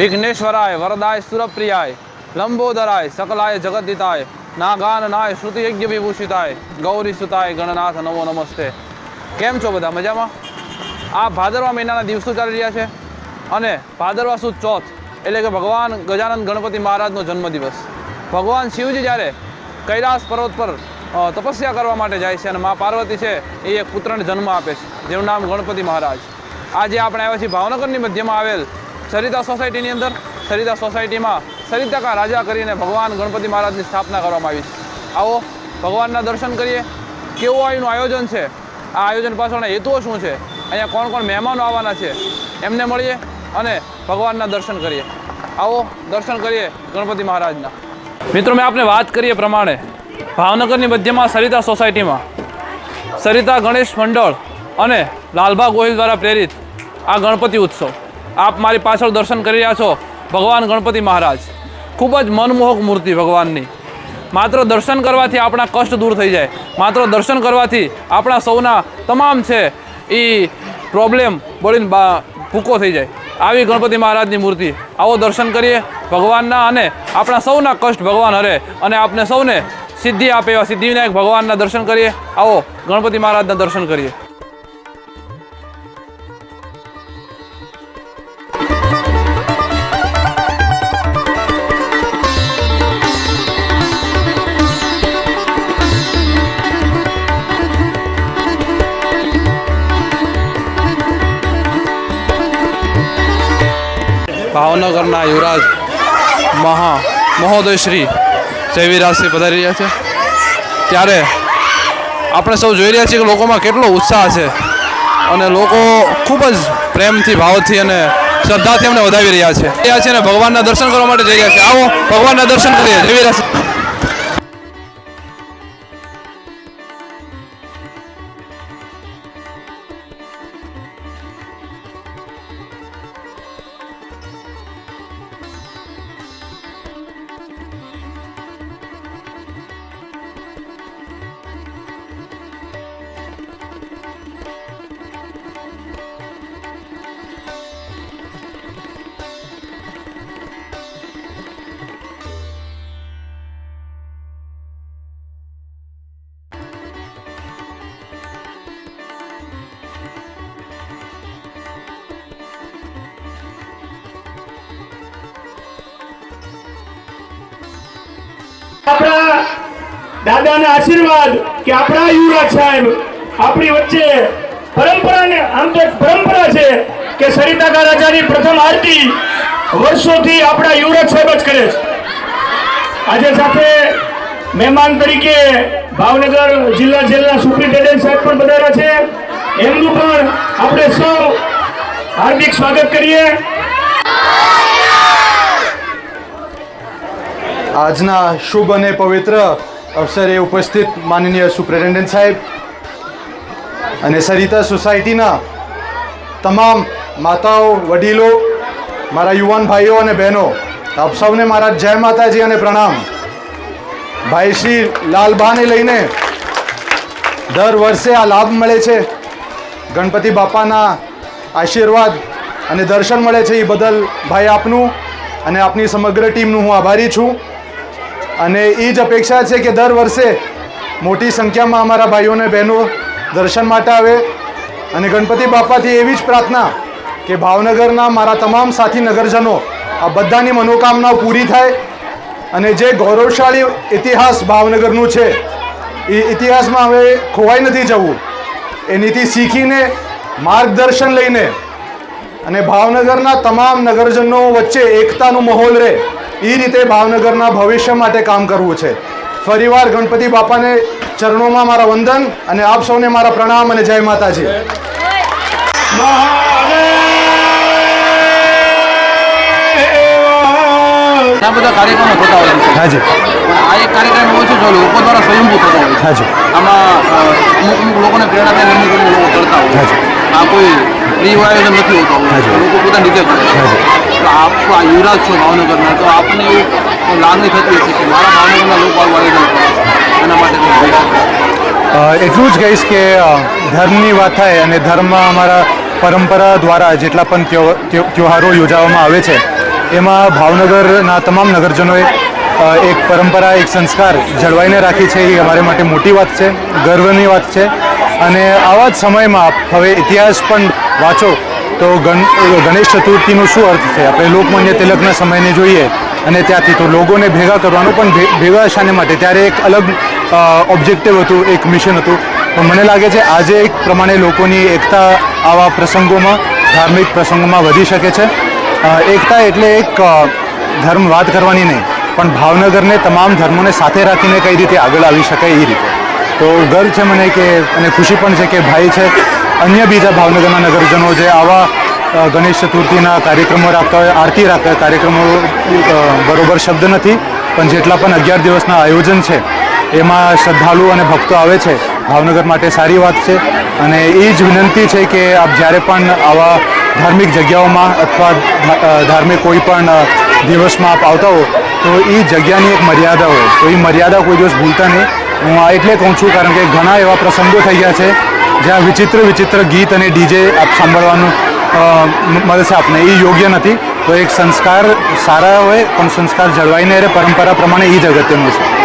વિઘ્નેશ્વરાય, વરદાય, સુરપ્રિયાય, લંબોદરાય, સકલાય જગદિતાય નાગાન નાય શ્રુતિ યજ્ઞ વિભૂષિતાય ગૌરી સુતાય ગણનાથ, નમો નમસ્તે. કેમ છો બધા? મજામાં? આ ભાદરવા મહિનાના દિવસો ચાલી રહ્યા છે અને ભાદરવા સુદ ચોથ એટલે કે ભગવાન ગજાનંદ ગણપતિ મહારાજનો જન્મદિવસ. ભગવાન શિવજી જ્યારે કૈલાસ પર્વત પર તપસ્યા કરવા માટે જાય છે અને મા પાર્વતી છે એ એક પુત્રને જન્મ આપે છે. જેનું નામ ગણપતિ મહારાજ. આજે આપણે આવ્યા છીએ ભાવનગરની મધ્યમાં આવેલ સરિતા સોસાયટીની અંદર, સરિતા સોસાયટીમાં સરિતાકા રાજા કરીને ભગવાન ગણપતિ મહારાજની સ્થાપના કરવામાં આવી છે. આવો, ભગવાનના દર્શન કરીએ. કેવું અહીંનું આયોજન છે? આ આયોજન પાછળના હેતુઓ શું છે? અહીંયા કોણ કોણ મહેમાનો આવવાના છે? એમને મળીએ અને ભગવાનના દર્શન કરીએ. આવો, દર્શન કરીએ ગણપતિ મહારાજના. મિત્રો, મેં આપને વાત કરીએ પ્રમાણે ભાવનગરની મધ્યમાં સરિતા સોસાયટીમાં સરિતા ગણેશ મંડળ અને લાલબા ગોહિલ દ્વારા પ્રેરિત આ ગણપતિ ઉત્સવ. આપ મારી પાછળ દર્શન કરી રહ્યા છો, ભગવાન ગણપતિ મહારાજ. ખૂબ જ મનમોહક મૂર્તિ ભગવાનની. માત્ર દર્શન કરવાથી આપણા કષ્ટ દૂર થઈ જાય. માત્ર દર્શન કરવાથી આપણા સૌના તમામ છે એ પ્રોબ્લેમ બળીને બા ભૂકો થઈ જાય. આવી ગણપતિ મહારાજની મૂર્તિ. આવો દર્શન કરીએ ભગવાનના અને આપણા સૌના કષ્ટ ભગવાન હરે અને આપને સૌને સિદ્ધિ આપે એવા સિદ્ધિવિનાયક ભગવાનના દર્શન કરીએ. આવો ગણપતિ મહારાજના દર્શન કરીએ. ભાવનગરના યુવરાજ મહા મહોદય શ્રી જયવીરાજસિંહ પધારી રહ્યા છે. ત્યારે આપણે સૌ જોઈ રહ્યા છીએ કે લોકોમાં કેટલો ઉત્સાહ છે અને લોકો ખૂબ જ પ્રેમથી, ભાવથી અને શ્રદ્ધાથી અમને વધાવી રહ્યા છે. રહ્યા છે અને ભગવાનના દર્શન કરવા માટે જઈ રહ્યા છે. આવો, ભગવાનના દર્શન કરીએ. જયવીરાજ આપણા દાદાના આશીર્વાદ કે આપણા યુવરાજ સાહેબ આપણી વચ્ચે પરંપરાને આમ તો એક પરંપરા છે કે સરિતાકા રાજાની પ્રથમ આરતી વર્ષોથી આપણા યુવરાજ સાહેબ જ કરે છે. આજે સાથે મહેમાન તરીકે ભાવનગર જિલ્લા જેલના સુપ્રિન્ટેન્ડન્ટ સાહેબ પણ પધાર્યા છે. એમનું પણ આપણે સૌ હાર્દિક સ્વાગત કરીએ. આજના શુભ અને પવિત્ર અવસરે ઉપસ્થિત માનનીય સુપ્રિન્ટેન્ડન્ટ સાહેબ અને સરિતા સોસાયટીના તમામ માતાઓ, વડીલો, મારા યુવાન ભાઈઓ અને બહેનો, આપ સૌને મારા જય માતાજી અને પ્રણામ. ભાઈ શ્રી લાલબાને લઈને દર વર્ષે આ લાભ મળે છે. ગણપતિ બાપાના આશીર્વાદ અને દર્શન મળે છે એ બદલ ભાઈ આપનું અને આપની સમગ્ર ટીમનું હું આભારી છું. અને એ જ અપેક્ષા છે કે દર વર્ષે મોટી સંખ્યામાં અમારા ભાઈઓ અને બહેનો દર્શન માટે આવે. અને ગણપતિ બાપાથી એવી જ પ્રાર્થના કે ભાવનગરના મારા તમામ સાથી નગરજનો આ બધાની મનોકામનાઓ પૂરી થાય. અને જે ગૌરવશાળી ઇતિહાસ ભાવનગરનું છે, એ ઇતિહાસમાં હવે ખોવાઈ નથી જવું. એનીથી શીખીને માર્ગદર્શન લઈને અને ભાવનગરના તમામ નગરજનો વચ્ચે એકતાનો માહોલ રહે. એ રીતે ભાવનગરના ભવિષ્ય માટે કામ કરવું છે. ફરીવાર ગણપતિ બાપાને ચરણોમાં મારા વંદન અને આપ સૌને મારા પ્રણામ અને જય માતાજી. આ બધા કાર્યક્રમો થતા હોય છે. હાજી. આ એક કાર્યક્રમ એવો છે જો લોકો દ્વારા સ્વયંભૂ થતો હોય છે. હાજી. આમાં અમુક અમુક લોકોને પ્રેરણા થાય અમુક લોકો કરતા પ્રી આયોજન નથી હોતો. લોકો પોતાની રીતે કરે. આપ આ યુવરાજ છો ભાવનગરના તો આપણને એવું લાગણી થતી હશે કે મારા ભાવનગરના લોકો કરે છે. એના માટે એટલું જ કહીશ કે ધર્મની વાત થાય અને ધર્મમાં અમારા પરંપરા દ્વારા જેટલા પણ ત્યો- ત્યો- ત્યોહારો યોજાવામાં આવે છે એમાં ભાવનગરના તમામ નગરજનોએ એક પરંપરા એક સંસ્કાર જળવાઈને રાખી છે. એ અમારે માટે મોટી વાત છે ગર્વની વાત છે. અને આવા જ સમયમાં હવે ઇતિહાસ પણ વાંચો, તો ગણ, ગણેશ ચતુર્થીનો શું અર્થ છે? આપણે લોકમાન્ય તિલકના સમયને જોઈએ અને ત્યાંથી તો લોકોને ભેગા કરવાનું પણ ભેગા શાને માટે. ત્યારે એક અલગ ઓબ્જેક્ટિવ હતું, એક મિશન હતું. પણ મને લાગે છે આજે એક પ્રમાણે લોકોની એકતા આવા પ્રસંગોમાં, ધાર્મિક પ્રસંગોમાં વધી શકે છે. એકતા એટલે એક ધર્મ વાત કરવાની નહીં, પણ ભાવનગરને તમામ ધર્મોને સાથે રાખીને કઈ રીતે આગળ આવી શકાય એ રીતે. તો ગર્વ છે મને કે, અને ખુશી પણ છે કે ભાઈ છે અન્ય બીજા ભાવનગરના નગરજનો જે આવા ગણેશ ચતુર્થીના કાર્યક્રમો રાખતા હોય, આરતી રાખતા હોય, કાર્યક્રમો બરોબર શબ્દ નથી, પણ જેટલા પણ અગિયાર દિવસના આયોજન છે, એમાં શ્રદ્ધાળુ અને ભક્તો આવે છે, ભાવનગર માટે સારી વાત છે. અને એ જ વિનંતી છે કે આપ જ્યારે પણ આવા ધાર્મિક જગ્યાઓમાં અથવા ધાર્મિક કોઈ પણ દિવસમાં આપ આવતા હો, તો એ જગ્યાની એક મર્યાદા હોય. તો એ મર્યાદા કોઈ દિવસ ભૂલતા નહીં. હું આ એટલે કહું છું કારણ કે ઘણા એવા પ્રસંગો થઈ ગયા છે જ્યાં વિચિત્ર વિચિત્ર ગીત અને ડીજે આપ સાંભળવાનું મળશે આપને. એ યોગ્ય નથી. તો એક સંસ્કાર સારા હોય, પણ સંસ્કાર જળવાઈને રહે. પરંપરા પ્રમાણે એ જ અગત્યનું છે.